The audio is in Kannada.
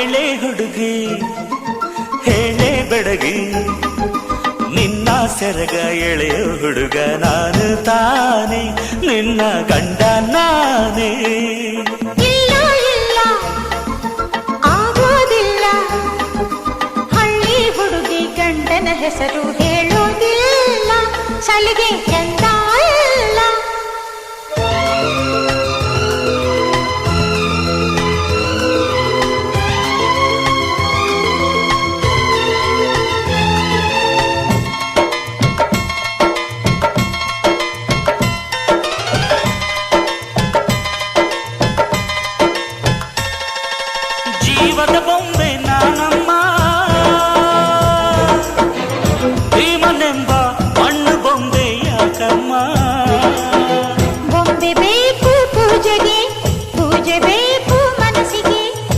ಹೇಳೆ ಹುಡುಗಿ, ಹೇಳೆ ಬೆಡಗಿ. ನಿನ್ನ ಸೆರಗ ಎಳೆಯ ಹುಡುಗ ನಾನು ತಾನೆ, ನಿನ್ನ ಗಂಡ ನಾನೇ. ಹೆಸರು ಹೇಳೋದಿಲ್ಲ. ಸಲಿಗೆ ಚಂದ ಜೀವದ ಬೊಂಬೆ ನಾನಮ್ಮ